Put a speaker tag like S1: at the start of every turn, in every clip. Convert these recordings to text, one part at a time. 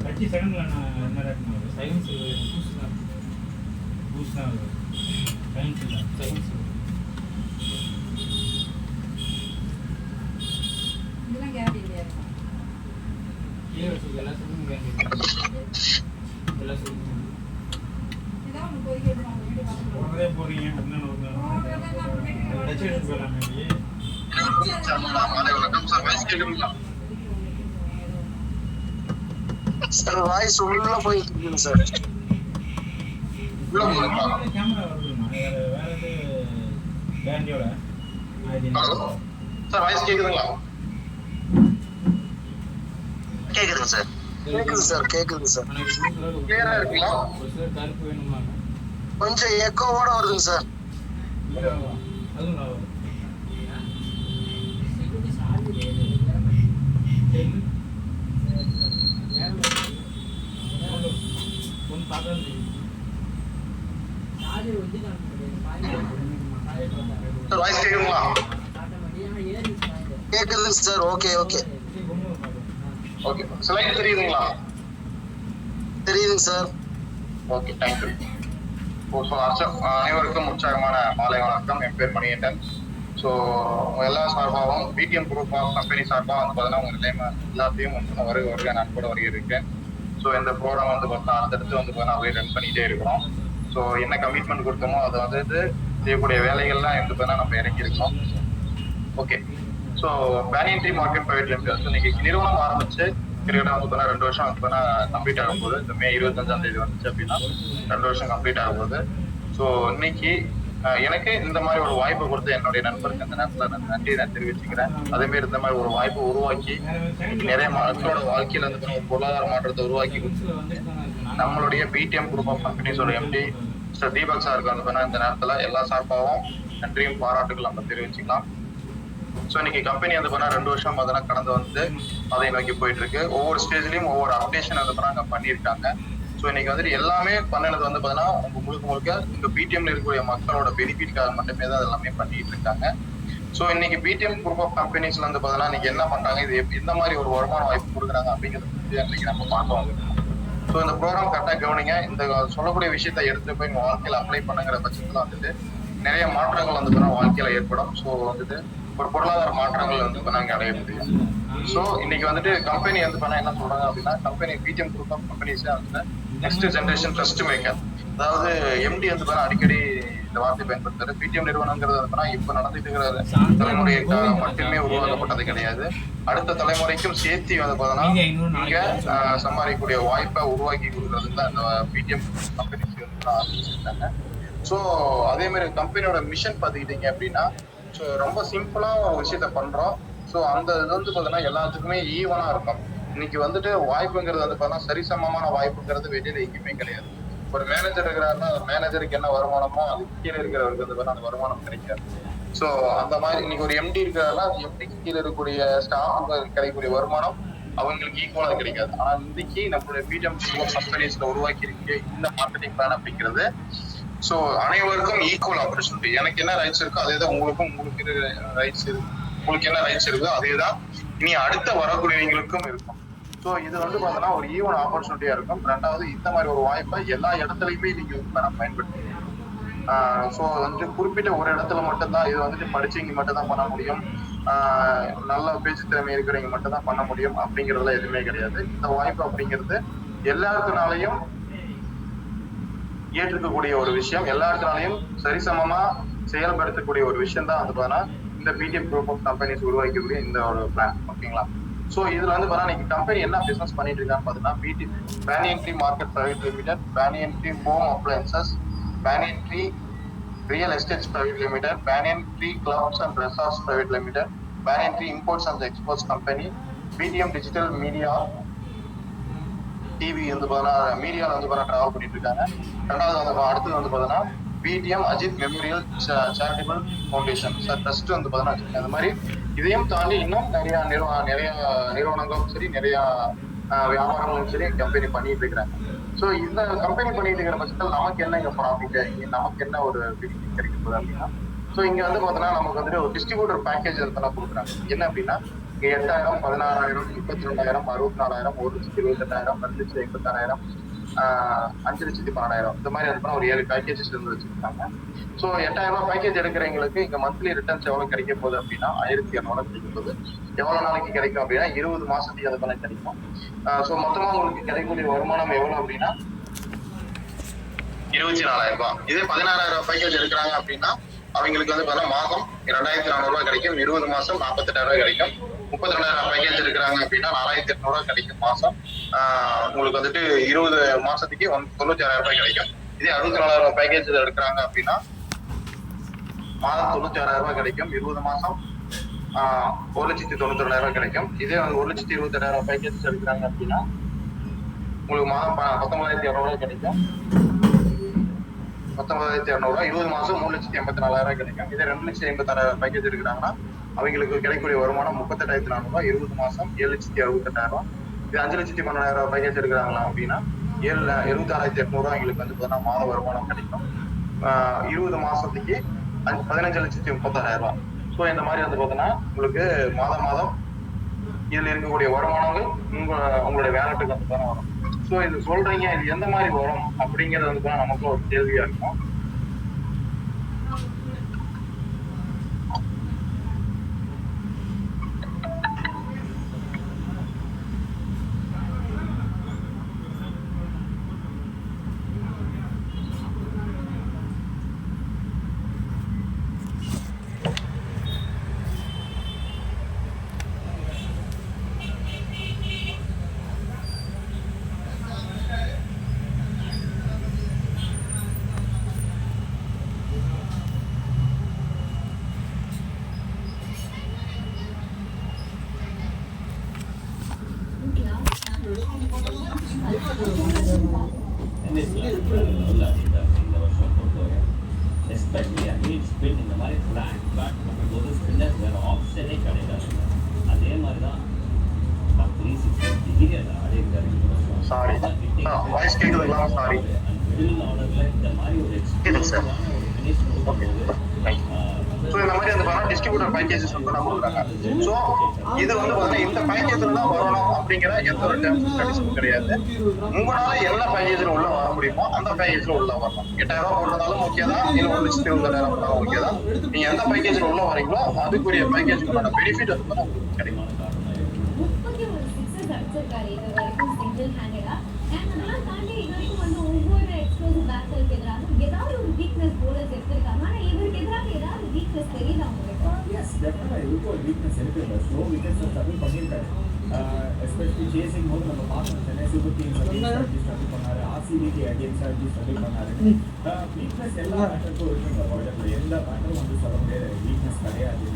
S1: Thirty செகண்ட்ல நான் என்ன ரேட் ஆகுது
S2: சயின்ஸ் பூஸ்னா
S1: பூஸ்ட் தான் சயின்ஸ் இல்லை
S2: சயின்ஸ்
S3: இதெல்லாம் கேரண்டி இல்லையா இருக்கும்
S2: கீழே வேண்டிய எல்லா சொல்லுங்க
S3: இதான் ஒன்று பொறுக்கி எடுத்து நம்ம வீடு பார்க்கணும்
S1: போனதே போறீங்க அப்படின்னு ஒரு டச் எடுத்து போயிடலாமே
S4: வணக்கம் சார் வாய்ஸ் கேக்குதுங்களா சார் வாய்ஸ் உள்ள போயிட்டு இருக்குங்க சார். உள்ள போகுதுங்களா ஹலோ சார் வாய்ஸ் கேக்குதுங்களா? கேக்குதுங்க சார். கேக்குது சார் கேக்குது சார். Clear-ஆ இருக்குங்களா? கொஞ்சம் எக்கோவோட வருதுங்க சார்.
S1: அதுவும் நான் வரும் ஒன்று பார்க்கறது
S4: sir voice sir okay okay. Okay slide தெரியுதுங்களா? தெரியுதுங்க சார். ஓகே தேங்க்யூ ஸோ அனைவருக்கும் உற்சாகமான மாலை வணக்கம். என் பேர் மணிகண்டன். ஸோ எல்லா சார்பாகவும் பிடிஎம் குரூப் ஆஃப் கம்பெனி சார்பாக வந்து பார்த்தீங்கன்னா உங்க நிலைமை எல்லாத்தையும் வந்து நான் வருக வருக நான் கூட வருக இருக்கேன் ஸோ இந்த ப்ரோக்ராம் வந்து பார்த்தா அடுத்தடுத்து வந்து பார்த்தா அப்படியே ரன் பண்ணிட்டே இருக்கிறோம் ஸோ என்ன கமிட்மெண்ட் கொடுத்தோமோ அதை வந்து செய்யக்கூடிய வேலைகள்லாம் வந்து பார்த்தா நம்ம இறங்கியிருக்கோம். Okay so banyan tree market private limited இன்னைக்கு நிறுவனம் ஆரம்பிச்சு கிட்டத்தட்ட வந்து பார்த்தா ரெண்டு வருஷம் வந்து பார்த்தா கம்ப்ளீட் ஆகும் போது இந்த மே இருபத்தஞ்சாம் தேதி வந்துச்சு அப்படின்னா ரெண்டு வருஷம் கம்ப்ளீட் ஆகும் போது ஸோ இன்னைக்கு எனக்கு இந்த மாதிரி ஒரு வாய்ப்பு கொடுத்த என்னுடைய நண்பருக்கு அந்த நேரத்தில் நான் நன்றி நான் தெரிவிச்சுக்கிறேன். அதே மாதிரி இந்த மாதிரி ஒரு வாய்ப்பை உருவாக்கி நிறைய மக்களோட வாழ்க்கையில வந்து ஒரு பொருளாதார மாற்றத்தை உருவாக்கி கொடுத்து நம்மளுடைய பிடிஎம் குரூப் கம்பெனிஸோட எம்டி மிஸ்டர் தீபக் சாருக்கு வந்து இந்த நேரத்துல எல்லா சார்பாகவும் நன்றியும் பாராட்டுகள் நம்ம தெரிவிச்சுக்கலாம். ஸோ இன்னைக்கு கம்பெனி வந்து பண்ணா ரெண்டு வருஷம் பார்த்தீங்கன்னா கடந்து வந்து அதை நோக்கி போயிட்டு இருக்கு. ஒவ்வொரு ஸ்டேஜ்லயும் ஒவ்வொரு அப்டேஷன் வந்து பண்ணாங்க பண்ணியிருக்காங்க. ஸோ இன்னைக்கு வந்துட்டு எல்லாமே பண்ணது வந்து பார்த்தீங்கன்னா உங்க முழுக்க முழுக்க இந்த பிடிஎம்ல இருக்கக்கூடிய மக்களோட பெனிஃபிட்காக மட்டுமே தான் எல்லாமே பண்ணிட்டு இருக்காங்க. ஸோ இன்னைக்கு பிடிஎம் குரூப் ஆஃப் கம்பெனிஸ்ல வந்து பார்த்தீங்கன்னா இன்னைக்கு என்ன பண்றாங்க இது எந்த மாதிரி ஒரு வருமான வாய்ப்பு கொடுக்குறாங்க அப்படிங்கிறது இன்னைக்கு நம்ம பார்த்தோம் ஸோ இந்த ப்ரோக்ராம் கரெக்டாக கவனிங்க. இந்த சொல்லக்கூடிய விஷயத்தை எடுத்து போய் உங்க வாழ்க்கையில அப்ளை பண்ணுங்கிற பட்சத்துல வந்துட்டு நிறைய மாற்றங்கள் வந்து பார்த்தீங்கன்னா வாழ்க்கையில ஏற்படும். ஸோ வந்துட்டு ஒரு பொருளாதார மாற்றங்கள் வந்து இப்போ நாங்கள் அடைய முடியும். ஸோ இன்னைக்கு வந்துட்டு கம்பெனி வந்து பண்ண என்ன சொல்றாங்க அப்படின்னா company PDM group of companies வந்து நெக்ஸ்ட் ஜென்ரேஷன் ட்ரஸ்ட் மேக்கர் அதாவது எம்டி வந்து அடிக்கடி இந்த வார்த்தை பயன்படுத்துறாரு. பிடிஎம் நிறுவனங்கிறது இப்ப நடந்துட்டு இருக்கிற தலைமுறைக்காக மட்டுமே உருவாக்கப்பட்டது கிடையாது. அடுத்த தலைமுறைக்கும் சேர்த்து வந்து பார்த்தோம்னா ஆஹ், சம்பாதிக்கக்கூடிய வாய்ப்பை உருவாக்கி கொடுக்கறதுக்கு தான் இந்த பிடிஎம் கம்பெனிஸ் வந்து ஆரம்பிச்சிருக்காங்க. ஸோ அதே மாதிரி கம்பெனியோட மிஷன் பார்த்துக்கிட்டீங்க அப்படின்னா ஸோ ரொம்ப சிம்பிளா ஒரு விஷயத்த பண்றோம். ஸோ அந்த இது வந்து பார்த்தீங்கன்னா எல்லாத்துக்குமே ஈவனா இருக்கும். இன்னைக்கு வந்துட்டு வாய்ப்புங்கிறது வந்து பார்த்தோம்னா சரிசமமான வாய்ப்புங்கிறது வெளியில எங்கேயுமே கிடையாது. ஒரு மேனேஜர் இருக்கிறாருன்னா மேனேஜருக்கு என்ன வருமானமோ அது கீழே இருக்கிறவருக்கு வந்து பார்த்தீங்கன்னா அந்த வருமானம் கிடைக்காது. ஸோ அந்த மாதிரி இன்னைக்கு ஒரு எம்டி இருக்கிறாருன்னா அந்த எம்டிக்கு கீழே இருக்கக்கூடிய ஸ்டாஃப் கிடைக்கக்கூடிய வருமானம் அவங்களுக்கு ஈக்குவலா கிடைக்காது. ஆனா இன்னைக்கு நம்மளுடைய பிடிஎம் கம்பெனிஸ்ல உருவாக்கி இருக்க இந்த மார்க்கெட்டிங் பிளான் அப்படிங்கிறது ஸோ அனைவருக்கும் ஈக்குவல் ஆப்பர்ச்சுனிட்டி எனக்கு என்ன ரைட்ஸ் இருக்கோ அதே தான் உங்களுக்கும் உங்களுக்கு ரைட்ஸ் இருக்கு உங்களுக்கு என்ன ரைட்ஸ் இருக்கோ அதே தான் இனி அடுத்த வரக்கூடியவங்களுக்கும் இருக்கும். ஸோ இது வந்து பார்த்தோன்னா ஒரு ஈவன் ஆப்பர்ச்சுனிட்டியா இருக்கும். ரெண்டாவது இந்த மாதிரி ஒரு வாய்ப்பை எல்லா இடத்துலையுமே நீங்க வந்து வேணா பயன்படுத்தி ஸோ வந்துட்டு குறிப்பிட்ட ஒரு இடத்துல மட்டும்தான் இது வந்துட்டு படிச்சவங்க மட்டும் தான் பண்ண முடியும். ஆஹ் நல்ல பேச்சு திறமை இருக்கிறவங்க மட்டும் தான் பண்ண முடியும் அப்படிங்கறதுல எதுவுமே கிடையாது. இந்த வாய்ப்பு அப்படிங்கிறது எல்லாத்தினாலையும் ஏற்றுக்கக்கூடிய ஒரு விஷயம். எல்லாத்தினாலையும் சரிசமமா செயல்படுத்தக்கூடிய ஒரு விஷயம் தான் வந்து பார்த்தீங்கன்னா இந்த பிடிஎம் குரூப் ஆஃப் கம்பெனிஸ் உருவாக்கக்கூடிய இந்த ஒரு பிளான் ஓகேங்களா ஸோ இதுல வந்து பார்த்தீங்கன்னா கம்பெனி என்ன பிசினஸ் பண்ணிட்டு இருக்கான்னு பார்த்தீங்கன்னா PD banyan tree market private limited banyan tree home appliances banyan tree real estates private limited banyan tree clubs and resorts private limited banyan tree imports and exports company PDM digital media TV வந்து பார்த்தீங்கன்னா மீடியாவில் வந்து பார்த்தீங்கன்னா travel பண்ணிட்டு இருக்காங்க. ரெண்டாவது வந்து அடுத்தது வந்து பார்த்தீங்கன்னா PDM Ajith memorial charitable foundation sir trust வந்து பார்த்தீங்கன்னா அந்த மாதிரி இதையும் தாண்டி இன்னும் நிறைய நிறுவன நிறைய நிறுவனங்களும் சரி நிறைய வியாபாரங்களும் சரி கம்பெனி பண்ணிட்டு இருக்கிறாங்க. ஸோ இந்த கம்பெனி பண்ணிட்டு இருக்கிற பட்சத்தில் நமக்கு என்ன இங்கே ப்ராஃபிட் நமக்கு என்ன ஒரு பெனிஃபிட் கிடைக்க போகுது அப்படின்னா ஸோ இங்கே வந்து பார்த்தோன்னா நமக்கு வந்துட்டு ஒரு டிஸ்ட்ரிபியூட்டர் பேக்கேஜ் இதெல்லாம் கொடுக்குறாங்க. என்ன அப்படின்னா எட்டாயிரம் பதினாறாயிரம் முப்பத்தி ரெண்டாயிரம் அறுபத்தி நாலாயிரம் ஒரு லட்சத்தி இருபத்தெட்டாயிரம் ரெண்டு லட்சத்தி எண்பத்தாறாயிரம் அஞ்சு லட்சத்தி பன்னெண்டாயிரம். இந்த மாதிரி வந்து ஒரு ஏழு பேக்கேஜஸ் இருந்து வச்சிருக்காங்க. ஸோ எட்டாயிரம் ரூபாய் பேக்கேஜ் எடுக்கிறவங்களுக்கு இங்க மந்த்லி ரிட்டர்ன்ஸ் எவ்வளவு கிடைக்க போகுது அப்படின்னா ஆயிரத்தி இரநூறு கிடைக்கும் போது எவ்வளவு நாளைக்கு கிடைக்கும் அப்படின்னா இருபது மாசத்துக்கு அது பண்ண கிடைக்கும். ஸோ மொத்தமா உங்களுக்கு கிடைக்கக்கூடிய வருமானம் எவ்வளவு அப்படின்னா இருபத்தி நாலாயிரம் ரூபாய். இதே பதினாறாயிரம் ரூபாய் பேக்கேஜ் எடுக்கிறாங்க அப்படின்னா அவங்களுக்கு வந்து பார்த்தா மாதம் இரண்டாயிரத்தி நானூறு ரூபாய் கிடைக்கும். இருபது மாசம் நாற்பத்தெட்டாயிரம் ரூபாய் கிடைக்கும். முப்பத்தி ரெண்டாயிரம் பேக்கேஜ் இருக்கிறாங்க அப்படின்னா நாலாயிரத்தி எட்நூறு கிடைக்கும் மாசம். உங்களுக்கு வந்துட்டு இருபது மாசத்துக்கு ஒன் தொண்ணூத்தி ஆறாயிரம் ரூபாய் கிடைக்கும். இதே அறுபத்தி நாலாயிரம் பேக்கேஜ் எடுக்கிறாங்க அப்படின்னா மாதம் தொண்ணூத்தி ஆறாயிரம் ரூபாய் கிடைக்கும். இருபது மாசம் ஒரு லட்சத்தி தொண்ணூத்தி ரெண்டாயிரம் ரூபாய் கிடைக்கும். இதே வந்து ஒரு லட்சத்தி இருபத்தி ரெண்டாயிரம் பேக்கேஜ் எடுக்கிறாங்க அப்படின்னா உங்களுக்கு மாதம் பத்தொன்பதாயிரத்தி இரநூறுவா கிடைக்கும். பத்தொன்பதாயிரத்தி இரநூறுவா இருபது மாசம் மூணு லட்சத்தி எண்பத்தி நாலாயிரம் கிடைக்கும். இதே ரெண்டு லட்சத்தி எண்பத்தாறாயிரம் பேக்கேஜ் எடுக்கிறாங்கன்னா அவங்களுக்கு கிடைக்கக்கூடிய வருமானம் முப்பத்தெட்டாயிரத்தி ரூபாய் இருபது மாசம் ஏழு லட்சத்தி அறுபத்தெட்டாயிரம். ரூபாய் இது அஞ்சு லட்சத்தி பன்னெண்டாயிரம் ரூபாய் பேக்கேஜ் எடுக்கிறாங்களா அப்படின்னா ஏழு எழுபத்தாறாயிரத்தி எட்நூறுவா எங்களுக்கு வந்து பார்த்தீங்கன்னா மாத வருமானம் கிடைக்கும். ஆஹ் இருபது மாசத்துக்கு அஞ்சு- பதினஞ்சு லட்சத்தி முப்பத்தாறாயிரம் ரூபாய். ஸோ இந்த மாதிரி வந்து பார்த்தீங்கன்னா உங்களுக்கு மாதம் மாதம் இதில் இருக்கக்கூடிய வருமானங்கள் உங்க உங்களுடைய வேலட்டுக்கு வந்து தானே வரும். ஸோ இது சொல்றீங்க இது எந்த மாதிரி வரும் அப்படிங்கிறது வந்து தான் நமக்கு ஒரு கேள்வியா இருக்கும்
S5: எஸ்பெஷலி அட்லீட் ஸ்பின் இந்த மாதிரி ஃபிளாட் பேட் பண்ணும்போது ஸ்பின்னர் வேறு ஆப்ஷனே கிடையாது அதே மாதிரி தான் த்ரீ சிக்ஸ்டி டிகிரி அதை ஆடிருக்காரு
S4: சாரி வாய்ஸ் கேட்குதுங்களா சாரி
S5: மிடில் ஆர்டரில் இந்த மாதிரி ஒரு
S4: கேக்குது sir.
S5: எக்ஸ்பீரியன்ஸான ஒரு ஃபினிஷ் கொடுக்கும்போது
S4: ஸோ இந்த மாதிரி வந்து பார்த்தா டிஸ்ட்ரிபியூட்டர் பேக்கேஜஸ் வந்து தான் கொடுக்குறாங்க. ஸோ இது வந்து பார்த்தீங்கன்னா இந்த பேக்கேஜில் தான் வரணும் அப்படிங்கிற எந்த ஒரு டேர்ம்ஸ் கண்டிஷன் கிடையாது. உங்களால என்ன பேக்கேஜில் உள்ள வர முடியுமோ அந்த பேக்கேஜில் உள்ள வரணும். எட்டாயிரம் ரூபாய் போடுறதாலும் ஓகே தான். இல்லை ஒரு லட்சத்தி இருபதாயிரம் போட்டாலும் ஓகே தான். நீங்க எந்த பேக்கேஜில் உள்ள வரீங்களோ அதுக்குரிய பேக்கேஜுக்கான பெனிஃபிட் வந்து உங்களுக்கு கிடைக்கும்.
S6: டெஃபினட்டாக இதுக்கும் ஒரு வீக்னஸ் இருக்கு இந்த ஸ்லோ விக்கெட்ஸ் ஸ்ட்ரகிள் பண்ணியிருக்காரு எஸ்பெஷலி சேசிங் போது நம்ம பார்க்கணும் Chennai Super Kings against struggle பண்ணாரு ஆர்சிபிக்கு அகேன்ஸ்ட் அடிச்சு ஸ்ட்ரகிள் பண்ணாரு வீக்னஸ் எல்லா பேட்டருக்கும் இருக்குங்க வேர்ல்டில் எந்த பேட்டரும் வந்து சொல்ல முடியாது வீக்னஸ் கிடையாது.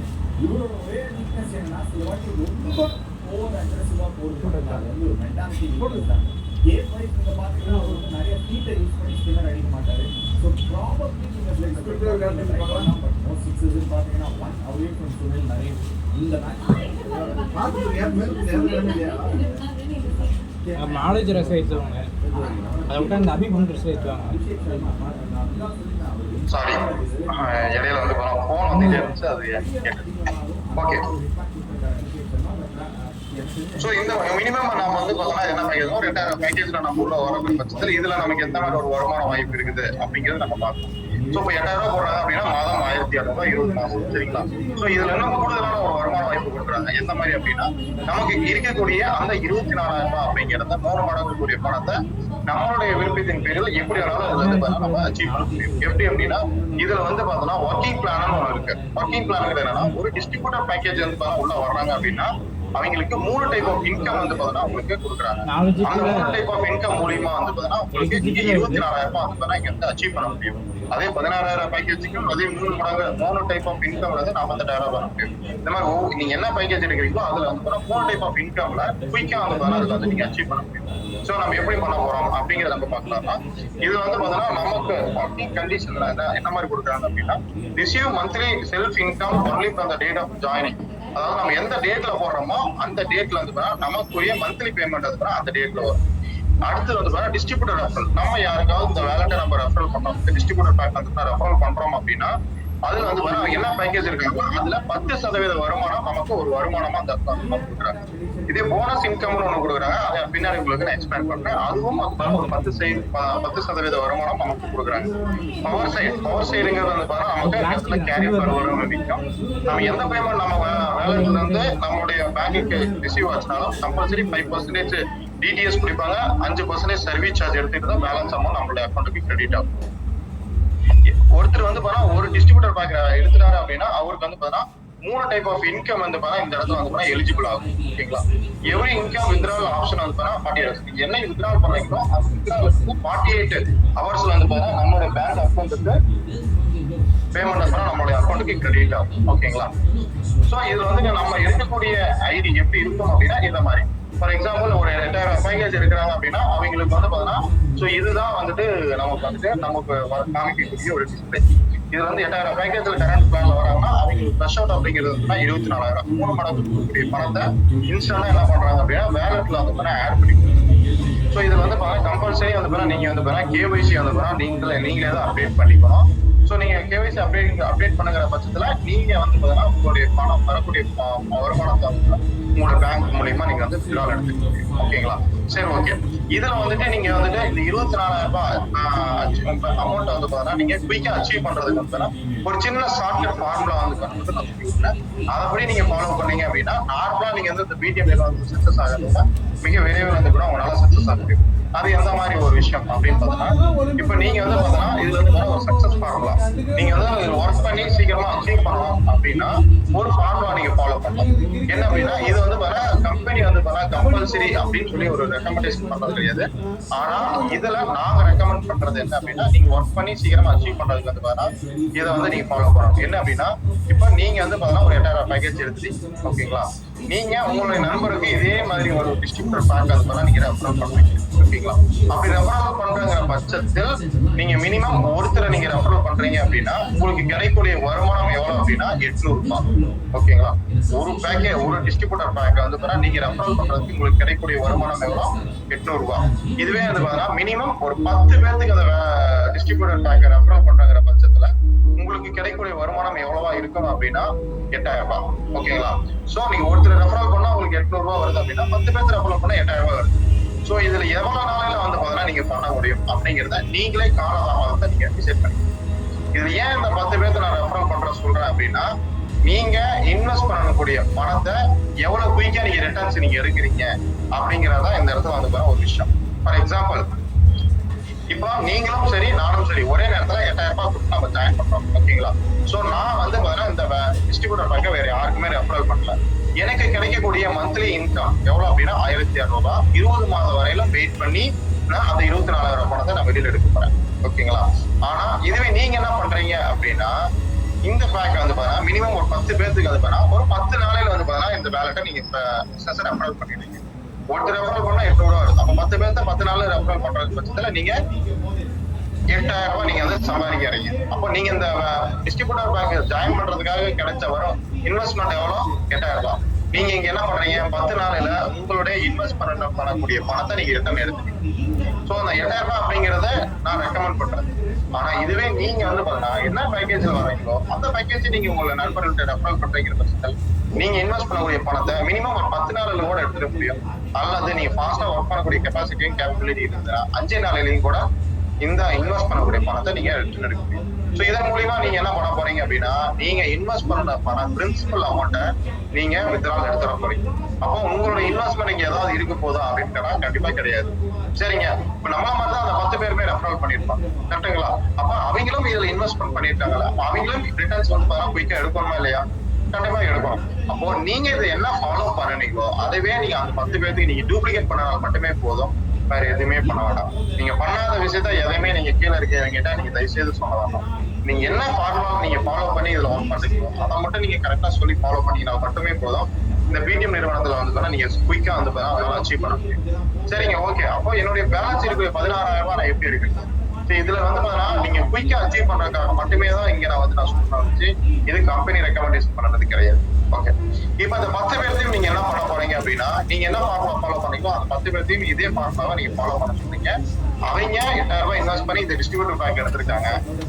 S6: இவரோட ஒரே வீக்னஸ் என்னன்னா சில வாட்டி ரொம்ப ஓவர் அக்ரெசிவாக போடுறது அது வந்து ஒரு மென்டாலிட்டி தான். கேம் வைஸ் நீங்க பாத்தீங்கன்னா அவர் வந்து நிறைய ஃபீட்டை யூஸ் பண்ணி ஸ்பின்னர் அடிக்க மாட்டாரு. ஸோ ப்ராபப்ளி நீங்க ஒன் அவே ஃப்ரம் சுனில் நிறைய இந்த மேட்ச்
S2: நாலேஜ் ரெஸ் வச்சவங்க அதை விட்டு அந்த அபி பண்ணி ட்ரெஸ் வச்சுவாங்க
S4: சாரி இடையில வந்து ஃபோன் வந்து இருந்துச்சு அது ஓகே ஸோ இந்த மினிமம் நம்ம வந்து பார்த்தோம்னா என்ன பண்ணிக்கிறோம் ரெண்டாயிரம் பேக்கேஜில் நம்ம உள்ள வரக்கூடிய பட்சத்தில் இதில் நமக்கு எந்த மாதிரி ஒரு வருமான வாய்ப்பு இருக்குது அப்படிங்கிறத நம்ம பார்க்கணும் ஸோ இப்போ எட்டாயிரம் ரூபாய் போடுறாங்க அப்படின்னா மாதம் ஆயிரத்தி இரநூறுவா இருபது மாசம் சரிங்களா? ஸோ இதுல இன்னும் கூடுதலான ஒரு வருமான வாய்ப்பு கொடுக்குறாங்க? எந்த மாதிரி அப்படின்னா நமக்கு இருக்கக்கூடிய அந்த இருபத்தி நாலாயிரம் ரூபாய் அப்படிங்கிறத நூறு மடங்கு கூடிய பணத்தை நம்மளுடைய விருப்பத்தின் பேரில் எப்படி வேணாலும் இதுல வந்து பார்த்தா நம்ம அச்சீவ் பண்ண முடியும். எப்படி அப்படின்னா இதுல வந்து பார்த்தோம்னா ஒர்க்கிங் பிளான் ஒன்று இருக்கு. ஒர்க்கிங் பிளான் என்னன்னா ஒரு டிஸ்ட்ரிபியூட்டர் பேக்கேஜ் வந்து உள்ள வர்றாங்க அப்படின்னா அவங்களுக்கு மூணு டைப் ஆஃப் இன்கம் வந்து பார்த்தீங்கன்னா உங்களுக்கு கொடுக்குறாங்க. அந்த மூணு டைப் ஆஃப் இன்கம் மூலியமா வந்து பார்த்தீங்கன்னா உங்களுக்கு இருபத்தி நாலாயிரம் ரூபாய் வந்து இங்க வந்து அச்சீவ் பண்ண முடியும். அதே பதினாறாயிரம் பேக்கேஜுக்கும் அதே மூணு மடங்கு மூணு டைப் ஆஃப் இன்கம் வந்து நாற்பத்தெட்டாயிரம் வரும் இந்த மாதிரி நீங்க என்ன பேக்கேஜ் எடுக்கிறீங்களோ அதுல வந்து மூணு டைப் ஆஃப் இன்கம்ல குயிக்கா வந்து பார்த்தீங்கன்னா வந்து நீங்க அச்சீவ் பண்ண முடியும். சோ நம்ம எப்படி பண்ண போறோம் அப்படிங்கறத நம்ம பார்க்கலாம்னா இது வந்து பாத்தீங்கன்னா நமக்கு ஒர்க்கிங் கண்டிஷன்ல என்ன மாதிரி கொடுக்குறாங்க அப்படின்னா receive monthly self income only from the date of joining அதாவது நம்ம எந்த டேட்ல போடுறோமோ அந்த டேட்ல வந்து நமக்குரிய மந்த்லி பேமெண்ட் வந்து அந்த டேட்ல வரும். அடுத்து வந்து பாத்தீங்கன்னா டிஸ்ட்ரிபியூட்டர் ரெஃபரல் நம்ம யாருக்காவது இந்த வேலட்டை நம்ம ரெஃபரல் பண்ணோம் டிஸ்ட்ரிபியூட்டர் பேக் வந்து ரெஃபரல் பண்றோம் அப்படின்னா அதுல வந்து பாத்தீங்கன்னா என்ன பேக்கேஜ் இருக்காங்க? அதுல பத்து சதவீத வருமானம் நமக்கு ஒரு வருமானமா அந்த கொடுக்குறாங்க. இதே போனஸ் இன்கம்னு ஒண்ணு கொடுக்குறாங்க. அதை பின்னாடி உங்களுக்கு நான் எக்ஸ்பிளைன் பண்றேன். அதுவும் பாத்தீங்கன்னா ஒரு பத்து சைடு பத்து சதவீத வருமானம் நமக்கு கொடுக்குறாங்க. பவர் சைடு பவர் சைடுங்கிறது வந்து பாத்தீங்கன்னா நமக்கு இடத்துல கேரியர் வருமானம் விற்கும். நம்ம எந்த பேமெண்ட் நம்ம வேலைல இருந்து நம்மளுடைய பேங்குக்கு ரிசீவ் ஆச்சுனாலும் கம்பல்சரி ஃபைவ் பர்சன்டேஜ் டிடிஎஸ் பிடிப்பாங்க அஞ்சு பர்சன்டேஜ் சர்வீஸ் சார்ஜ் எடுத்துட்டு தான் பேலன்ஸ் அமௌண்ட் நம்மளுடைய அக்கௌண்ட்டுக்கு கிரெடிட் ஆகும். ஒருத்தர் வந்து பார்த்தா ஒரு டிஸ்ட்ரிபியூட்டர் பாக்குற எடுத்துட்டாரு அப்படின்னா அவருக்கு வந்து பார்த்தா மூணு டைப் ஆஃப் இன்கம் வந்து பார்த்தா இந்த இடத்துல வந்து பார்த்தா எலிஜிபிள் ஆகும். ஓகேங்களா? எவ்ரி இன்கம் வித்ரால் ஆப்ஷன் வந்து பார்த்தா ஃபார்ட்டி ஹவர்ஸ் நீங்க என்ன வித்ரால் பண்ணீங்களோ அந்த வித்ரால் வந்து ஃபார்ட்டி எயிட் ஹவர்ஸ்ல வந்து பார்த்தா நம்மளோட பேங்க் அக்கௌண்ட்டுக்கு பேமெண்ட் வந்து நம்மளுடைய அக்கௌண்ட்டுக்கு கிரெடிட் ஆகும். ஓகேங்களா? சோ இதுல வந்து நம்ம எடுக்கக்கூடிய ஐடி எப்படி இருக்கும் அப்படின்னா இந்த மாதிரி. ஃபார் எக்ஸாம்பிள் ஒரு ரெண்டாயிரம் பேக்கேஜ் இருக்கிறாங்க அப்படின்னா அவங்களுக்கு வந்து பார்த்தீங்கன்னா ஸோ இதுதான் வந்துட்டு நமக்கு வந்துட்டு நமக்கு வர- காமிக்கக்கூடிய ஒரு டிஸ்பிளே இது வந்து எட்டாயிரம் பேக்கேஜில் கரண்ட் பிளான்ல வராங்கன்னா அவங்களுக்கு ஃப்ரெஷ் அவுட் அப்படிங்கிறது வந்து இருபத்தி நாலாயிரம். மூணு மடங்கு கொடுக்கக்கூடிய பணத்தை இன்ஸ்டன்டா என்ன பண்றாங்க அப்படின்னா வேலெட்ல வந்து பாத்தீங்கன்னா ஆட் பண்ணி ஸோ இது வந்து பார்த்தா கம்பல்சரி வந்து பாத்தீங்கன்னா நீங்க வந்து பார்த்தீங்கன்னா கேஒய்சி வந்து பாத்தீங்கன்னா நீங்களே நீங்களே தான் அப்டேட் பண்ணிக்கணும். ஸோ நீங்க கேவைசி அப்டேட் அப்டேட் பண்ணுங்கிற பட்சத்துல நீங்க வந்து பாத்தீங்கன்னா உங்களுடைய பணம் வரக்கூடிய ப- வருமானத்தை உங்களோட பேங்க் மூலியமா நீங்க வந்து வித்ட்ரால் எடுத்துக்கணும். ஓகேங்களா? சரி ஓகே இதுல வந்துட்டு நீங்க வந்துட்டு இந்த இருபத்தி நாலாயிரம் ரூபாய் அமௌண்ட் வந்து பாத்தீங்கன்னா நீங்க குயிக்கா அச்சீவ் பண்றதுக்கு வந்து பாத்தீங்கன்னா ஒரு சின்ன ஷார்ட்கட் ஃபார்முலா வந்து கண்டுபிடிச்சு அதைப்படி நீங்க ஃபாலோ பண்ணீங்க அப்படின்னா நார்மலா நீங்க வந்து இந்த பிடிஎம் வந்து சக்சஸ் ஆகிறதுல மிக விரைவில் வந்து கூட உங்களால சக்சஸ் ஆக முடியும். அது எந்த மாதிரி ஒரு விஷயம் அப்படின்னு பார்த்தீங்கன்னா இப்போ நீங்க வந்து பார்த்தீங்கன்னா இதுல வந்து ஒரு சக்சஸ் ஃபார்முலா நீங்க வந்து ஒர்க் பண்ணி சீக்கிரமா அச்சீவ் பண்ணணும் அப்படின்னா ஒரு ஃபார்முலா நீங்க ஃபாலோ பண்ணலாம். என்ன அப்படின்னா இது வந்து பாத்தீங்கன்னா கம்பெனி வந்து பார்த்தா கம்பல்சரி அப்படின்னு சொல்லி ஒரு ரெக்கமெண்டேஷன் பண்றது கிடையாது. ஆனா இதுல நாங்க ரெக்கமெண்ட் பண்றது என்ன அப்படின்னா நீங்க ஒர்க் பண்ணி சீக்கிரமா அச்சீவ் பண்றதுக்கு வந்து பாத்தீங்கன்னா இதை வந்து நீங்க ஃபாலோ பண்ணணும். என்ன அப்படின்னா இப்ப நீங்க வந்து பார்த்தீங்கன்னா ஒரு எட்டாயிரம் பேக்கேஜ் எடுத்து ஓகேங்களா நீங்க உங்களுடைய நண்பருக்கு இதே மாதிரி ஒரு டிஸ்ட்ரிபியூட்டர் பேக் அது பார்த்தா நீங்க ரெஃபர் பண்ணுவீங்க. ஓகேங்களா அப்படி ரெஃபரல் பண்றங்கிற பட்சத்தில் நீங்க மினிமம் ஒருத்தரை நீங்க ரெஃபரல் பண்றீங்க அப்படின்னா உங்களுக்கு கிடைக்கக்கூடிய வருமானம் எவ்வளவு அப்படின்னா எட்நூறு ரூபாய். ஓகேங்களா? ஒரு பேக்கே ஒரு டிஸ்ட்ரிபியூட்டர் பேங்க் வந்து நீங்க ரெஃபரல் பண்றதுக்கு உங்களுக்கு கிடைக்கக்கூடிய வருமானம் எவ்வளோ? எட்நூறு ரூபாய். இதுவே வந்து பாத்தீங்கன்னா மினிமம் ஒரு பத்து பேர்த்துக்கு அந்த டிஸ்ட்ரிபியூட்டர் பேங்கை ரெஃபரல் பண்றங்கிற பட்சத்துல உங்களுக்கு கிடைக்கக்கூடிய வருமானம் எவ்வளவா இருக்கும் அப்படின்னா எட்டாயிரம் ரூபாய். ஓகேங்களா? சோ நீங்க ஒருத்தர் ரெஃபரல் பண்ணா உங்களுக்கு எட்நூறு ரூபாய் வருது அப்படின்னா பத்து பேர்த்து ரெஃபரல் பண்ணா எட்டாயிரம் ரூபாய் வருது. சோ இதுல எவ்வளவு நாளையில வந்து பாத்தீங்கன்னா நீங்க பண்ண முடியும் அப்படிங்கறத நீங்களே காலதாமதத்தை நீங்க டிசைட் பண்ணுங்க. இதுல ஏன் இந்த பத்து பேர்த்து நான் ரெஃபரல் பண்றேன் சொல்றேன் அப்படின்னா நீங்க இன்வெஸ்ட் பண்ணக்கூடிய பணத்தை எவ்வளவு குயிக்கா நீங்க ரிட்டர்ன்ஸ் நீங்க எடுக்கிறீங்க அப்படிங்கறதா இந்த இடத்துல வந்து ஒரு விஷயம். ஃபார் எக்ஸாம்பிள் இப்போ நீங்களும் சரி நானும் சரி ஒரே நேரத்துல எட்டாயிரம் ரூபாய் கொடுத்து நம்ம ஜாயின் பண்றோம். ஓகேங்களா சோ நான் வந்து பாத்தீங்கன்னா இந்த டிஸ்ட்ரிபியூட்டர் பக்கம் வேற யாருக்குமே ரெஃபரல் பண்ணல. எனக்கு கிடைக்கக்கூடிய மந்த்லி இன்கம் எவ்வளவு அப்படின்னா ஆயிரத்தி அறுநூறுபா இருபது மாதம் வரையிலும் வெயிட் பண்ணி நான் அந்த இருபத்தி நாலாயிரம் பணத்தை நான் வெளியில எடுக்க போறேன். ஓகேங்களா? ஆனா இதுவே நீங்க என்ன பண்றீங்க அப்படின்னா இந்த பேக் வந்து பாத்தீங்கன்னா மினிமம் ஒரு பத்து பேர்த்துக்கு வந்து பாத்தீங்கன்னா ஒரு பத்து நாளையில வந்து பாத்தீங்கன்னா இந்த வேலட்டை நீங்க பிசினஸ் ரெஃபரல் பண்ணிடுங்க ஒருத்தர் ரெஃபரல் பண்ணா எட்டு ரூபா வருது அப்ப பத்து பேர்த்த பத்து நாள் ரெஃபரல் பண்றது பட்சத்துல நீங்க எட்டாயிரம் ரூபாய் நீங்க வந்து சம்பாதிக்கிறீங்க. அப்போ நீங்க இந்த டிஸ்ட்ரிபியூட்டர் பேங்க் ஜாயின் பண்றதுக்காக கிடைச்ச வரும். இன்வெஸ்ட்மெண்ட் எவ்வளவு எட்டாயிரம் ரூபாய் நீங்க இங்க என்ன பண்றீங்க? பத்து நாளையில உங்களுடைய இன்வெஸ்ட் பண்ண பண்ணக்கூடிய பணத்தை நீங்க ரிட்டர்ன் எடுத்துக்கீங்க சோ அந்த எட்டாயிரம் ரூபாய் அப்படிங்கறத நான் ரெக்கமெண்ட் பண்றேன். ஆனா இதுவே நீங்க வந்து பாத்தீங்கன்னா என்ன பேக்கேஜ்ல வரீங்களோ அந்த பேக்கேஜ் நீங்க உங்களை நண்பர்கள்ட்ட ரெஃபரல் பண்றீங்கிற பட்சத்தில் நீங்க இன்வெஸ்ட் பண்ணக்கூடிய பணத்தை மினிமம் ஒரு பத்து நாள்ல கூட எடுத்துட முடியும். அல்லது நீங்க ஃபாஸ்டா ஒர்க் பண்ணக்கூடிய கெப்பாசிட்டியும் கேப்பபிலிட்டி இருந்தா அஞ்சே நாளிலையும் கூட இந்த இன்வெஸ்ட் பண்ணக்கூடிய பணத்தை நீங்க ரிட்டர்ன் எடுக்க முடியும். ஸோ இதன் மூலியமா நீங்க என்ன பண்ண போறீங்க அப்படின்னா நீங்க இன்வெஸ்ட் பண்ண பணம் பிரின்சிபல் அமௌண்ட்டை நீங்க வித்ரால் எடுத்துட போறீங்க. அப்போ உங்களோட இன்வெஸ்ட்மெண்ட் இங்க ஏதாவது இருக்க போதா அப்படின்னு கண்டிப்பா கிடையாது. சரிங்க. இப்ப நம்ம மாதிரி தான் அந்த பத்து பேருமே ரெஃபரல் பண்ணிருப்பாங்க கரெக்டுங்களா அப்ப அவங்களும் இதுல இன்வெஸ்ட்மெண்ட் பண்ணிருக்காங்களா அவங்களும் ரிட்டர்ன்ஸ் வந்து பாத்தா குயிக்கா எடுக்கணுமா இல்லையா? கண்டிப்பா எடுக்கணும். அப்போ நீங்க இதை என்ன ஃபாலோ பண்ணீங்களோ அதுவே நீங்க அந்த பத்து பேர்த்துக்கு நீங்க டூப்ளிகேட் பண்ணனால மட்டுமே போதும். வேற எதுவுமே பண்ண வேண்டாம். நீங்க பண்ணாத விஷயத்த எதையுமே நீங்க கீழே இருக்கிறவங்கிட்ட நீங்க தயவு செய்து சொல்ல வேண்டாம் நீங்க என்ன ஃபார்முலா நீங்க ஃபாலோ பண்ணி இதுல ஒர்க் பண்றீங்களோ அதை மட்டும் நீங்க கரெக்டா சொல்லி ஃபாலோ பண்ணீங்கன்னா மட்டுமே போதும். இந்த பிடிஎம் நிறுவனத்துல வந்து நீங்க குயிக்கா வந்து பார்த்தா அச்சீவ் பண்ண முடியும். சரிங்க ஓகே அப்போ என்னுடைய பேலன்ஸ் இருக்கு பதினாறாயிரம் ரூபாய் நான் எப்படி எடுக்கிறது சரி, இதுல வந்து பாத்தீங்கன்னா நீங்க குயிக்கா அச்சீவ் பண்றதுக்காக மட்டுமே தான் இங்க நான் வந்து நான் சொல்றேன். இது கம்பெனி ரெக்கமெண்டேஷன் பண்ணது கிடையாது. ஓகே இப்போ அந்த பத்து பேர்த்தையும் நீங்க என்ன பண்ண போறீங்க அப்படின்னா நீங்க என்ன ஃபார்முலா ஃபாலோ பண்ணீங்களோ அந்த பத்து பேர்த்தையும் இதே ஃபார்முலாவை நீங்க ஃபாலோ பண்ண சொல்றீங்க. அவங்க எட்டாயிரம் ரூபாய் இன்வெஸ்ட் பண்ணி இந்த டிஸ்ட்ரிபியூட்டர் பேங்க் எடுத்திருக்காங்க.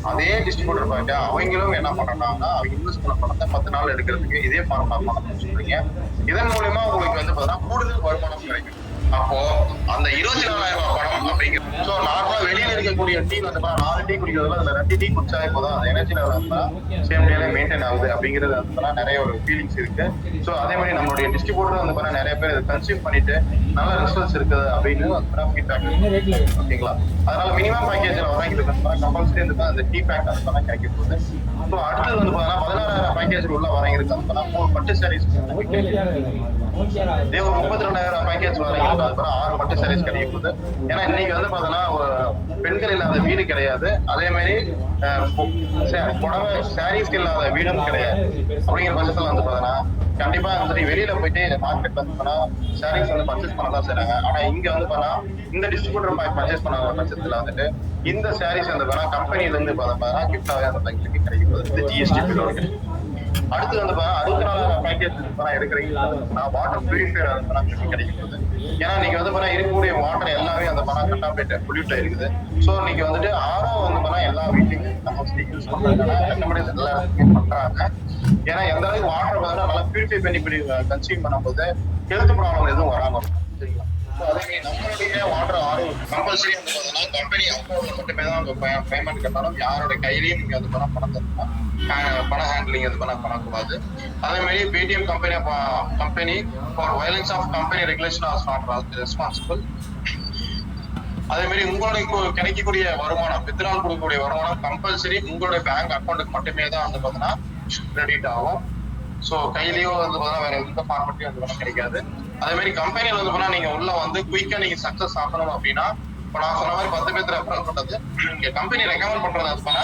S4: அதே டிஸ்ட்ரிபியூட்டர் பேங்க் அவங்களும் என்ன பண்றாங்கன்னா அவங்க இன்வெஸ்ட் பண்ண பணத்தை பத்து நாள் எடுக்கிறதுக்கு இதே ஃபார்முலா பண்ணணும்னு சொல்றீங்க. இதன் மூலியமா உங்களுக்கு வந்து பார்த்தீங்கன்னா கூடுதல் வருமானம் கிடைக்கும். அப்போ அந்த இருபத்தி நாலாயிரம் அப்படிங்கிறது ஸோ நார்மலா வெளியில இருக்கக்கூடிய டீ வந்து நாலு டீ குடிக்கிறதுல அந்த ரெண்டு டீ குடிச்சாலே போதும் அந்த எனர்ஜி லெவல் வந்து சேம் டேல மெயின்டைன் ஆகுது அப்படிங்கிறது வந்து நிறைய ஒரு ஃபீலிங்ஸ் இருக்கு. ஸோ அதே மாதிரி நம்மளுடைய டிஸ்ட்ரிபியூட்டர் வந்து பாத்தா நிறைய பேர் இதை கன்சியூம் பண்ணிட்டு நல்ல ரிசல்ட்ஸ் இருக்குது அப்படின்னு ஃபீட்பேக் ஓகேங்களா? அதனால மினிமம் பேக்கேஜ்ல வரவங்களுக்கு வந்து கம்பல்சரி வந்து அந்த டீ பேக் வந்து பண்ண கிடைக்க போகுது ஸோ அடுத்தது வந்து பாத்தீங்கன்னா பதினாறாயிரம் பேக்கேஜ் உள்ள வரவங்களுக்கு வந்து மூணு பட்டு சாரீஸ் இதே ஒரு முப்பத்தி ரெண்டாயிரம் பேக்கேஜ் வரீங்கன்னா அது ஆறு மட்டும் சர்வீஸ் கிடைக்க போகுது. ஏன்னா இன்னைக்கு வந்து பாத்தீங்கன்னா ஒரு பெண்கள் இல்லாத வீடு கிடையாது. அதே மாதிரி புடவை சாரீஸ் இல்லாத வீடும் கிடையாது. அப்படிங்கிற பட்சத்துல வந்து பாத்தீங்கன்னா கண்டிப்பா வந்துட்டு வெளியில போயிட்டு மார்க்கெட்ல வந்து பண்ணா சாரீஸ் வந்து பர்ச்சேஸ் பண்ண தான் செய்றாங்க. ஆனா இங்க வந்து பண்ணா இந்த டிஸ்ட்ரிபியூட்டர் பர்ச்சேஸ் பண்ணாத பட்சத்துல வந்துட்டு இந்த சாரீஸ் வந்து பண்ணா கம்பெனில இருந்து பார்த்தா கிஃப்டாவே அந்த கிடைக்கும் போது இந்த ஜிஎஸ்டி பில்லோட கிடைக்கும் அடுத்து வந்து பாத்தா அறுபத்தி நாலாயிரம் பேக்கேஜ் எடுக்கிறீங்க வாட்டர் பியூரிஃபையர் அந்த பணம் கிடைக்கிறது ஏன்னா நீங்க வந்து பண்ணா இருக்கக்கூடிய வாட்டர் எல்லாமே அந்த பணம் கட்டா போயிட்டு பொல்யூட் இருக்குது ஸோ நீங்க வந்துட்டு ஆரோ வந்து பண்ணா எல்லா வீட்லயும் நம்ம யூஸ் பண்றாங்க ரெக்கமெண்டேஷன் எல்லா பண்றாங்க. ஏன்னா எந்த அளவுக்கு வாட்டர் பார்த்தா நல்லா பியூரிஃபை பண்ணி கன்சியூம் பண்ணும்போது ஹெல்த் ப்ராப்ளம் எதுவும் வராமல் இருக்கும். சரிங்களா? நம்மளுடைய வாட்டர் ஆரோ கம்பல்சரி வந்து பார்த்தீங்கன்னா கம்பெனி அக்கௌண்ட்ல மட்டுமே தான் உங்க பேமெண்ட் கட்டணும். யாரோட கையிலயும் நீங்க அது பண்ண பணம் தரணும். ஹேண்ட்லிங் அது பண்ண பண்ணக்கூடாது. அதே மாதிரி Paytm company company for violence of company regulation of not responsible அதே மாதிரி உங்களுடைய கிடைக்கக்கூடிய வருமானம் வித்ரால் கொடுக்கக்கூடிய வருமானம் கம்பல்சரி உங்களுடைய பேங்க் அக்கௌண்ட்டுக்கு மட்டுமே தான் வந்து பார்த்தீங்கன்னா கிரெடிட் ஆகும். ஸோ கையிலயோ வந்து பார்த்தீங்கன்னா வேற எந்த ஃபார்மட்டையும் வந்து பண்ண கிடைக்காது. அதே மாதிரி கம்பெனியில் வந்து போனா நீங்க உள்ள வந்து குயிக்கா நீங்க சக்சஸ் ஆகணும் அப்படின்னா இப்போ நான் சொன்ன மாதிரி பத்து பேர் ரெஃபரல் பண்றது நீங்க கம்பெனி ரெக்கமெண்ட் பண்றது அது பண்ணா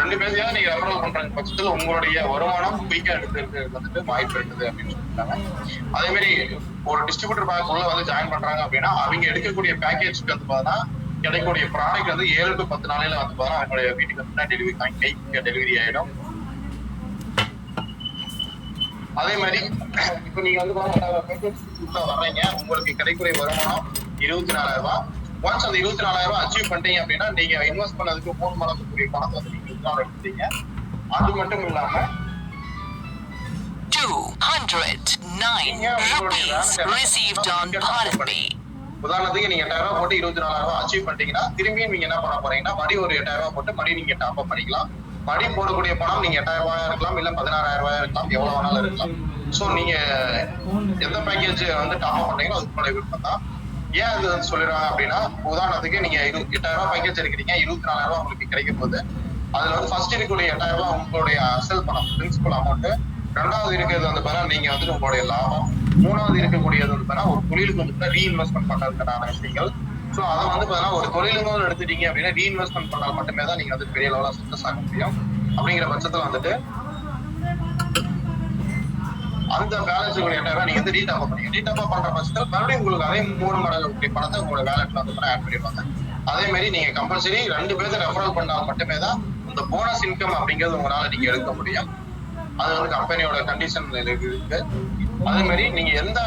S4: ரெண்டு பேர்த்தையும் நீங்க ரெஃபரல் பண்ற பட்சத்தில் உங்களுடைய வருமானம் குயிக்கா எடுத்து வந்துட்டு வாய்ப்பு இருக்குது அப்படின்னு சொல்லிட்டாங்க. அதே மாதிரி ஒரு டிஸ்ட்ரிபியூட்டர் பேங்க் உள்ள வந்து ஜாயின் பண்றாங்க அப்படின்னா அவங்க எடுக்கக்கூடிய பேக்கேஜ்க்கு வந்து பார்த்தா கிடைக்கக்கூடிய ப்ராடக்ட் வந்து ஏழு டு பத்து நாளையில வந்து பார்த்தா அவங்களுடைய வீட்டுக்கு வந்து டெலிவரி கைக்கு டெலிவரி ஆயிடும். அதே மாதிரி இப்போ நீங்க வந்து வர்றீங்க. உங்களுக்கு கிடைக்கக்கூடிய வருமானம் இருபத்தி நாலாயிரம் ரூபாய். ஒன்ஸ் அந்த இருபத்தி நாலாயிரம் ரூபாய் அச்சீவ் பண்ணிட்டீங்க அப்படின்னா நீங்க இன்வெஸ்ட் பண்ணதுக்கு மூணு மடங்கு கூடிய பணத்தை வந்து நீங்க withdraw எடுத்தீங்க அது மட்டும் இல்லாம
S7: 209 rupees received on Bharat Pay.
S4: உதாரணத்துக்கு நீங்க எட்டாயிரம் ரூபாய் போட்டு இருபத்தி நாலாயிரம் ரூபாய் அச்சீவ் பண்ணிட்டீங்கன்னா திரும்பியும் நீங்க என்ன பண்ண போறீங்கன்னா மறுபடி ஒரு எட்டாயிரம் ரூபாய் போட்டு மறுபடி நீங்க டாப் அப் பண்ணிக்கலாம். படி போடக்கூடிய பணம் நீங்க எட்டாயிரம் ரூபாயா இருக்கலாம் இல்ல பதினாறாயிரம் ரூபாயா இருக்கலாம் எவ்வளவு வேணாலும் இருக்கலாம். சோ நீங்க எந்த பேக்கேஜ் வந்து டாப் அப் பண்றீங்களோ அதுக்குள்ள விருப்பம் தான் ஏன் அது வந்து சொல்லிடுறாங்க அப்படின்னா உதாரணத்துக்கு நீங்க இரு எட்டாயிரம் ரூபாய் பேக்கேஜ் எடுக்கிறீங்க இருபத்தி நாலாயிரம் ரூபாய் உங்களுக்கு கிடைக்கும் போது அதுல வந்து ஃபர்ஸ்ட் இருக்கக்கூடிய எட்டாயிரம் ரூபாய் உங்களுடைய அசல் பணம் பிரின்சிபல் அமௌண்ட் ரெண்டாவது இருக்கிறது வந்து பாத்தீங்கன்னா நீங்க வந்து உங்களுடைய லாபம். மூணாவது இருக்கக்கூடியது வந்து பார்த்தா ஒரு தொழிலுக்கு வந்து ரீஇன்வெஸ்ட்மெண்ட் பண்றதுக்கான விஷயங்கள். ஸோ அதை வந்து பார்த்தீங்கன்னா ஒரு தொழிலுங்க எடுத்துட்டீங்க அப்படின்னா ரீஇன்வெஸ்ட்மெண்ட் பண்ணால் மட்டுமே தான் நீங்க வந்து பெரிய லெவலாக சக்ஸஸ் ஆக முடியும். அப்படிங்கிற பட்சத்துல வந்துட்டு அந்த பேலன்ஸ் உங்களுக்கு என்ன நீங்க வந்து ரீடாப் பண்ணீங்க ரீடாப் பண்ற பட்சத்தில் மறுபடியும் உங்களுக்கு அதே மூணு மடங்கு இப்படி பணத்தை உங்களோட வேலெட்ல வந்து ஆட் பண்ணிருப்பாங்க அதே மாதிரி நீங்க கம்பல்சரி ரெண்டு பேர்த்த ரெஃபரல் பண்ணால் மட்டுமே தான் இந்த போனஸ் இன்கம் அப்படிங்கிறது உங்களால நீங்க எடுக்க முடியும். அது வந்து கம்பெனியோட கண்டிஷன் இருக்கு. அதே மாதிரி நீங்க எந்த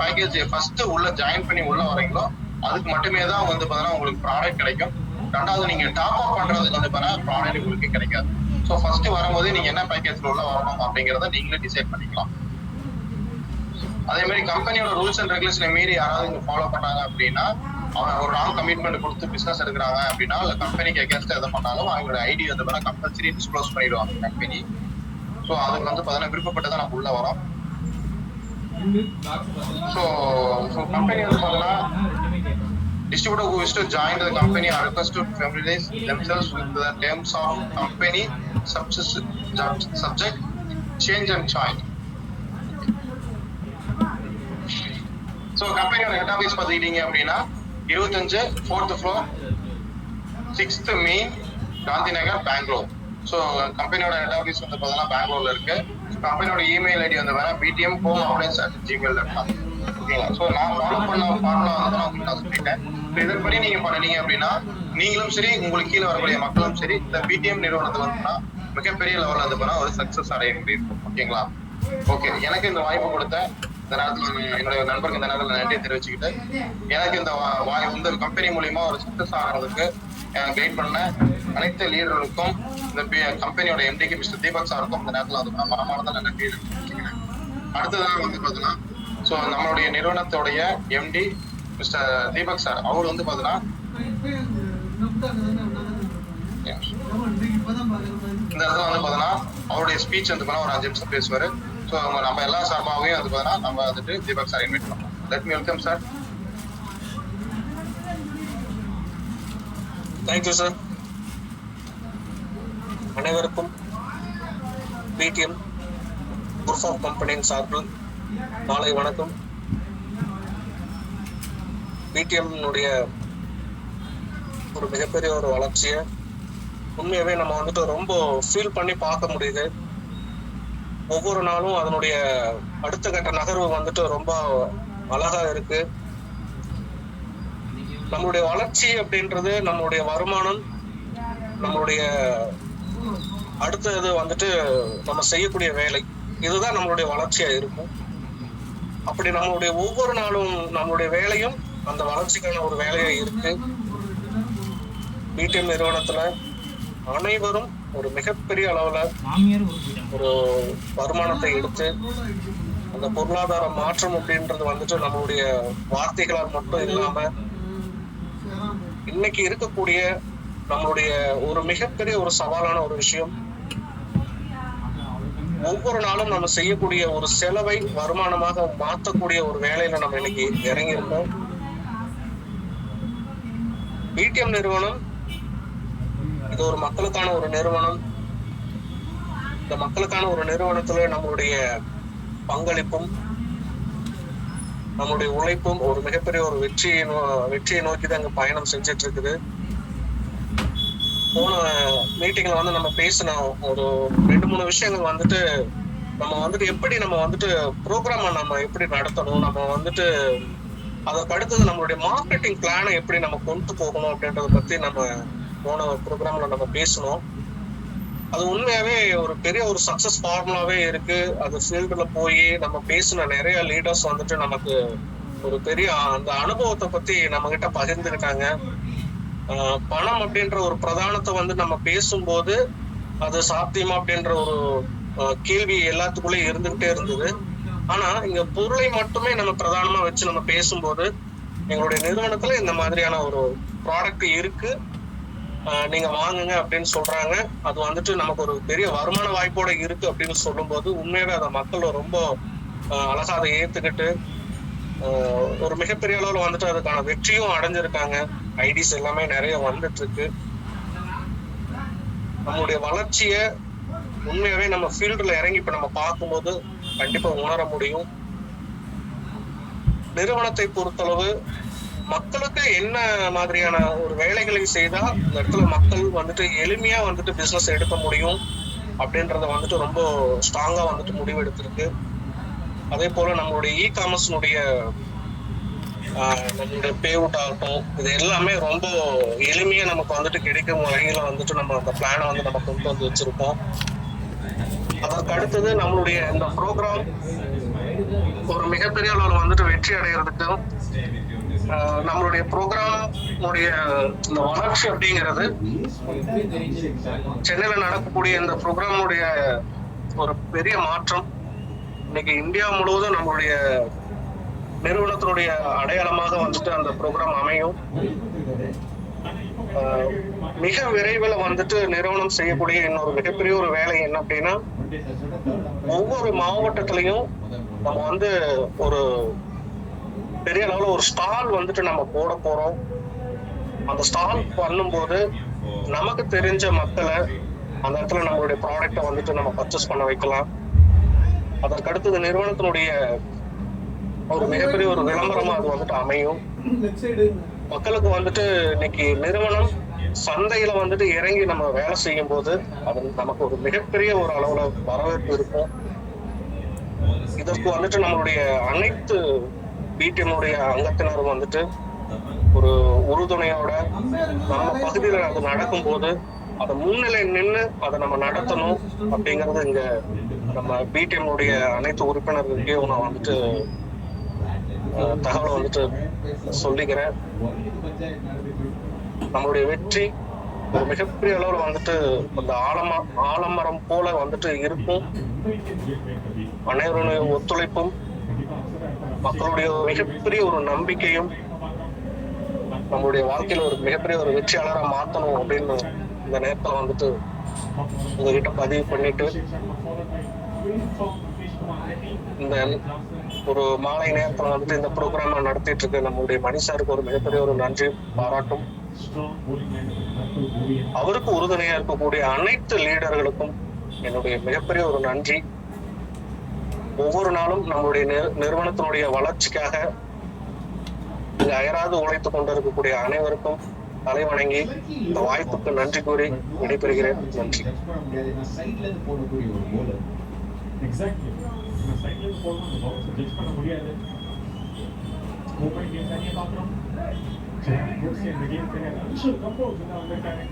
S4: பேக்கேஜ் ஃபர்ஸ்ட் உள்ள ஜாயின் பண்ணி உள்ள வரீங்களோ அதுக்கு மட்டுமே தான் வந்து பாத்தீங்கன்னா உங்களுக்கு ப்ராடக்ட் கிடைக்கும். ரெண்டாவது நீங்க டாப் அப் பண்றதுக்கு வந்து பாத்தீங்கன்னா ப்ராடக்ட் உங்களுக்கு கிடைக்காது. ஸோ ஃபர்ஸ்ட் வரும்போது நீங்க என்ன பேக்கேஜ்ல உள்ள வரணும் அப்படிங்கறத நீங்களே டிசைட் பண்ணிக்கலாம். அதே மாதிரி கம்பெனியோட ரூல்ஸ் அண்ட் ரெகுலேஷனை மீறி யாராவது இங்க ஃபாலோ பண்ணாங்க அப்படின்னா அவங்க ஒரு ராங் கமிட்மெண்ட் கொடுத்து பிசினஸ் எடுக்கிறாங்க அப்படின்னா இல்ல கம்பெனிக்கு அகேன்ஸ்ட் எதை பண்ணாலும் அவங்களோட ஐடி வந்து பார்த்தா கம்பல்சரி டிஸ்க்ளோஸ் பண்ணிடுவாங்க கம்பெனி ஸோ அதுக்கு வந்து பார்த்தீங்கன்னா விருப்பப்பட்டு நம்ம உள்ள வரோம். ஸோ ஸோ கம்பெனி வந்து பார்த்தீங்கன்னா distributor who wish to join the company are requested to familiarize themselves with the terms of company subsist- subject change and join. So கம்பெனியோட ஹெட் ஆஃபீஸ் பார்த்துக்கிட்டீங்க அப்படின்னா இருபத்தஞ்சு fourth floor sixth main Gandhi Nagar Bangalore so கம்பெனியோட head office வந்து பார்த்தீங்கன்னா பெங்களூர்ல இருக்கு கம்பெனியோட இமெயில் ஐடி வந்து வேணா PDM home appliances at Gmail dot com ஓகேங்களா ஸோ நான் ஃபாலோ பண்ண ஃபார்முலா வந்து நான் உங்களுக்கு நான் சொல்லிட்டேன் இதன்படி நீங்க பண்ணுனீங்க அப்படின்னா நீங்களும் சரி உங்களுக்கு கீழே வரக்கூடிய மக்களும் சரி இந்த பிடிஎம் நிறுவனத்துல வந்து மிகப்பெரிய லெவல்ல வந்து பண்ணா ஒரு சக்சஸ் அடைய முடியும். ஓகேங்களா ஓகே எனக்கு இந்த வாய்ப்பு கொடுத்த இந்த நேரத்தில் என்னுடைய நண்பருக்கு இந்த நேரத்தில் நன்றி தெரிவிச்சுக்கிட்டு எனக்கு இந்த வா- வாய் இந்த கம்பெனி மூலியமா ஒரு சக்சஸ் ஆகிறதுக்கு கைட் பண்ண அனைத்து லீடர்களுக்கும் இந்த கம்பெனியோட எம்டிக்கு மிஸ்டர் தீபக் சாருக்கும் இந்த நேரத்தில் அது நான் மனமார்ந்த நன்றி அடுத்ததாக வந்து பார்த்தீங்கன்னா ஸோ நம்மளுடைய நிறுவனத்தோடைய எம்டி மிஸ்டர் தீபக் சார் அவர் வந்து பார்த்தீங்கன்னா இந்த இடத்துல வந்து பார்த்தீங்கன்னா அவருடைய ஸ்பீச் வந்து பார்த்தீங்கன்னா ஒரு அஞ்சு நிமிஷம் பேசுவார். ஸோ அவங்க நம்ம எல்லா சார்பாகவும் வந்து பார்த்தீங்கன்னா நம்ம வந்துட்டு தீபக் சார் இன்வைட் பண்ணலாம் let me welcome sir
S8: thank you sir அனைவருக்கும் பிடிஎம் குரூப் ஆஃப் கம்பெனியின் சார்பில் மாலை வணக்கம். பிடிஎம்னுடைய ஒரு மிகப்பெரிய ஒரு வளர்ச்சியை உண்மையாகவே நம்ம வந்துட்டு ரொம்ப ஃபீல் பண்ணி பார்க்க முடியுது. ஒவ்வொரு நாளும் அதனுடைய அடுத்த கட்ட நகர்வு வந்துட்டு ரொம்ப அழகா இருக்கு. நம்மளுடைய வளர்ச்சி அப்படின்றது நம்மளுடைய வருமானம் நம்மளுடைய அடுத்தது வந்துட்டு நம்ம செய்யக்கூடிய வேலை. இதுதான் நம்மளுடைய வளர்ச்சியா இருக்கும். அப்படி நம்மளுடைய ஒவ்வொரு நாளும் நம்மளுடைய வேலையும் அந்த வளர்ச்சிக்கான ஒரு வேலையா இருக்கு. பிடிஎம் நிறுவனத்துல அனைவரும் ஒரு மிகப்பெரிய அளவுல ஒரு வருமானத்தை எடுத்து அந்த பொருளாதார மாற்றம் அப்படின்றது வந்துட்டு நம்மளுடைய வார்த்தைகளால் மட்டும் இல்லாம இன்னைக்கு இருக்கக்கூடிய நம்மளுடைய ஒரு மிகப்பெரிய ஒரு சவாலான ஒரு விஷயம் ஒவ்வொரு நாளும் நம்ம செய்யக்கூடிய ஒரு செலவை வருமானமாக மாற்றக்கூடிய ஒரு வேலையில நம்ம இன்னைக்கு இறங்கியிருக்கோம். பிடிஎம் நிறுவனம் இது ஒரு மக்களுக்கான ஒரு நிறுவனம். இந்த மக்களுக்கான ஒரு நிறுவனத்துல நம்மளுடைய பங்களிப்பும் நம்மளுடைய உழைப்பும் ஒரு மிகப்பெரிய ஒரு வெற்றியை வெற்றியை நோக்கி தான் இங்க பயணம் செஞ்சுட்டு இருக்குது. போன மீட்டிங்ல வந்து நம்ம பேசின ஒரு ரெண்டு மூணு விஷயங்கள் வந்துட்டு நம்ம வந்துட்டு எப்படி நம்ம வந்துட்டு ப்ரோக்ராம நம்ம எப்படி நடத்தணும் நம்ம வந்துட்டு அதற்கு அடுத்தது நம்மளுடைய மார்க்கெட்டிங் பிளானை எப்படி நம்ம கொண்டு போகணும் அப்படின்றத பத்தி நம்ம போன ப்ரோக்ராம்ல நம்ம பேசணும் அது உண்மையாவே ஒரு பெரிய ஒரு சக்சஸ் ஃபார்முலாவே இருக்கு. அது ஃபீல்டுல போய் நம்ம பேசின நிறைய லீடர்ஸ் வந்துட்டு நமக்கு ஒரு பெரிய அந்த அனுபவத்தை பத்தி நம்ம கிட்ட பகிர்ந்துருக்காங்க. பணம் அப்படின்ற ஒரு பிரதானத்தை வந்து நம்ம பேசும்போது அது சாத்தியமா அப்படின்ற ஒரு கேள்வி எல்லாத்துக்குள்ளேயும் இருந்துகிட்டே இருந்தது. ஆனா இங்க பொருளை மட்டுமே நம்ம பிரதானமா வச்சு நம்ம பேசும்போது எங்களுடைய நிறுவனத்துல இந்த மாதிரியான ஒரு ப்ராடக்ட் இருக்கு. ஆஹ் நீங்க வாங்குங்க அப்படின்னு சொல்றாங்க. அது வந்துட்டு நமக்கு ஒரு பெரிய வருமான வாய்ப்போட இருக்கு அப்படின்னு சொல்லும்போது உண்மையாவே அதை மக்கள் ரொம்ப ஆஹ் அழகா அதை ஏத்துக்கிட்டு ஒரு மிகப்பெரிய அளவில் வந்துட்டு அதுக்கான வெற்றியும் அடைஞ்சிருக்காங்க. ஐடிஸ் எல்லாமே நிறைய வந்துட்டு இருக்கு நம்மளுடைய வளர்ச்சிய உண்மையாவே நம்ம ஃபீல்டுல இறங்கி இப்ப நம்ம பார்க்கும்போது கண்டிப்பா உணர முடியும். நிறுவனத்தை பொறுத்தளவு மக்களுக்கு என்ன மாதிரியான ஒரு வேலைகளை செய்தா இந்த இடத்துல மக்கள் வந்துட்டு எளிமையா வந்துட்டு பிசினஸ் எடுக்க முடியும் அப்படின்றத வந்துட்டு ரொம்ப ஸ்ட்ராங்கா வந்துட்டு முடிவெடுத்திருக்கு. அதே போல நம்மளுடைய இ காமர்ஸ்னுடைய நம்மளுடைய பே அவுட் ஆகட்டும் இது எல்லாமே ரொம்ப எளிமையா நமக்கு வந்துட்டு கிடைக்கும் வகையில வந்துட்டு நம்ம அந்த பிளானை வந்து நம்ம கொண்டு வந்து வச்சிருக்கோம். அதற்கு அடுத்தது நம்மளுடைய இந்த ப்ரோக்ராம் ஒரு மிகப்பெரிய அளவில் வந்துட்டு வெற்றி அடைகிறதுக்கும் நம்மளுடைய ப்ரோக்ராம் உடைய இந்த வளர்ச்சி அப்படிங்கிறது சென்னையில நடக்கக்கூடிய இந்த ப்ரோக்ராமுடைய ஒரு பெரிய மாற்றம். இன்னைக்கு இந்தியா முழுவதும் நம்மளுடைய நிறுவனத்தினுடைய அடையாளமாக வந்துட்டு அந்த ப்ரோக்ராம் அமையும். மிக விரைவில் வந்துட்டு நிறுவனம் செய்யக்கூடிய இன்னொரு மிகப்பெரிய ஒரு வேலை என்ன அப்படின்னா ஒவ்வொரு மாவட்டத்திலையும் நம்ம வந்து ஒரு பெரிய அளவில் ஒரு ஸ்டால் வந்துட்டு நம்ம போட போறோம். அந்த ஸ்டால் பண்ணும்போது நமக்கு தெரிஞ்ச மக்களை அந்த இடத்துல நம்மளுடைய ப்ராடக்ட்டை வந்துட்டு நம்ம பர்ச்சேஸ் பண்ண வைக்கலாம். அதற்கு அடுத்தது நிறுவனத்தினுடைய ஒரு மிகப்பெரிய ஒரு விளம்பரமா அது வந்துட்டு அமையும். மக்களுக்கு வந்துட்டு இன்னைக்கு நிறுவனம் சந்தையில வந்துட்டு இறங்கி நம்ம வேலை செய்யும் போது அது நமக்கு ஒரு மிகப்பெரிய ஒரு அளவுல வரவேற்பு இருக்கும். இதற்கு வந்துட்டு நம்மளுடைய அனைத்து பிடிஎம்னுடைய அங்கத்தினரும் வந்துட்டு ஒரு உறுதுணையோட நம்ம பகுதியில் அது நடக்கும்போது அதை முன்னிலை நின்று அதை நம்ம நடத்தணும் அப்படிங்கறது இங்க நம்ம பிடிஎம் உடைய அனைத்து உறுப்பினர்களுக்கையும் நான் வந்துட்டு தகவலை வந்துட்டு சொல்லிக்கிறேன். நம்மளுடைய வெற்றி ஒரு மிகப்பெரிய அளவுல வந்துட்டு அந்த ஆலம ஆலமரம் போல வந்துட்டு இருக்கும். அனைவருடைய ஒத்துழைப்பும் மக்களுடைய ஒரு மிகப்பெரிய ஒரு நம்பிக்கையும் நம்மளுடைய வாழ்க்கையில ஒரு மிகப்பெரிய ஒரு வெற்றியாளரா மாத்தணும் அப்படின்னு இந்த நேரத்துல வந்துட்டு உங்ககிட்ட பதிவு பண்ணிட்டு இந்த ஒரு மாலை நேரத்துல வந்துட்டு இந்த ப்ரோக்ராம் நடத்திட்டு இருக்க நம்மளுடைய மணி ஒரு மிகப்பெரிய ஒரு நன்றி பாராட்டும். அவருக்கு உறுதுணையா இருக்கக்கூடிய அனைத்து லீடர்களுக்கும் என்னுடைய மிகப்பெரிய ஒரு நன்றி. ஒவ்வொரு நாளும் நம்மளுடைய நிறுவனத்தினுடைய வளர்ச்சிக்காக அயராது உழைத்துக் கொண்டிருக்கக்கூடிய அனைவருக்கும் தலை வணங்கி இந்த வாய்ப்புக்கு நன்றி கூறி விடைபெறுகிறேன். நன்றி.
S6: எக்ஸாக்ட்லி நம்ம சைட்ல இருந்து போடணும் அந்த பாக்ஸ் ஜட்ஜ் பண்ண முடியாது மூவ்மெண்ட் கேம் தனியா பார்க்குறோம் சரி குட்ஸ் இந்த கேம் தெரியாது அடிஷல் கம்போஸ் தான் வந்திருக்காங்க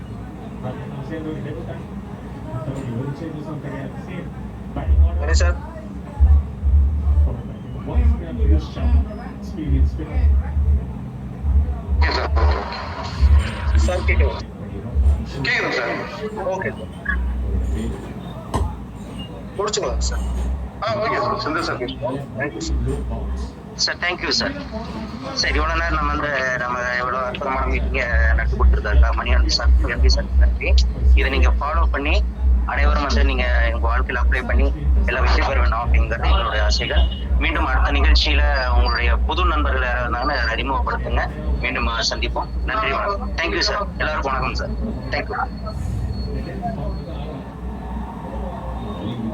S6: நான் சேர்ந்து ஒரு டெபுட்டான் அவருடைய ஒரு சேஞ்சஸும் கிடையாது same batting order
S8: Mani sir
S6: experience spinner
S8: sir கேட்குது
S4: கேக்குது சார்
S8: ஓகே முடிச்சுக்கலாம் sir
S4: ah okay sir sir
S8: thank you sir
S9: sir thank you sir sir இவ்வளோ நேரம் நம்ம வந்து நம்ம இவ்வளோ அற்புதமான மீட்டிங்கை நடத்தி கொடுத்துருக்காருக்கா மணியாண்டி சார் எம்பி சார் நன்றி. இதை நீங்கள் ஃபாலோ பண்ணி அனைவரும் வந்து நீங்கள் உங்கள் வாழ்க்கையில் அப்ளை பண்ணி எல்லாம் வெற்றி பெற வேணும் அப்படிங்கிறது எங்களுடைய ஆசைகள். மீண்டும் அடுத்த நிகழ்ச்சியில் உங்களுடைய புது நண்பர்கள் யாராவது இருந்தாங்கன்னா அறிமுகப்படுத்துங்க. மீண்டும் சந்திப்போம். நன்றி வணக்கம். தேங்க்யூ சார் எல்லாருக்கும் வணக்கம் sir thank you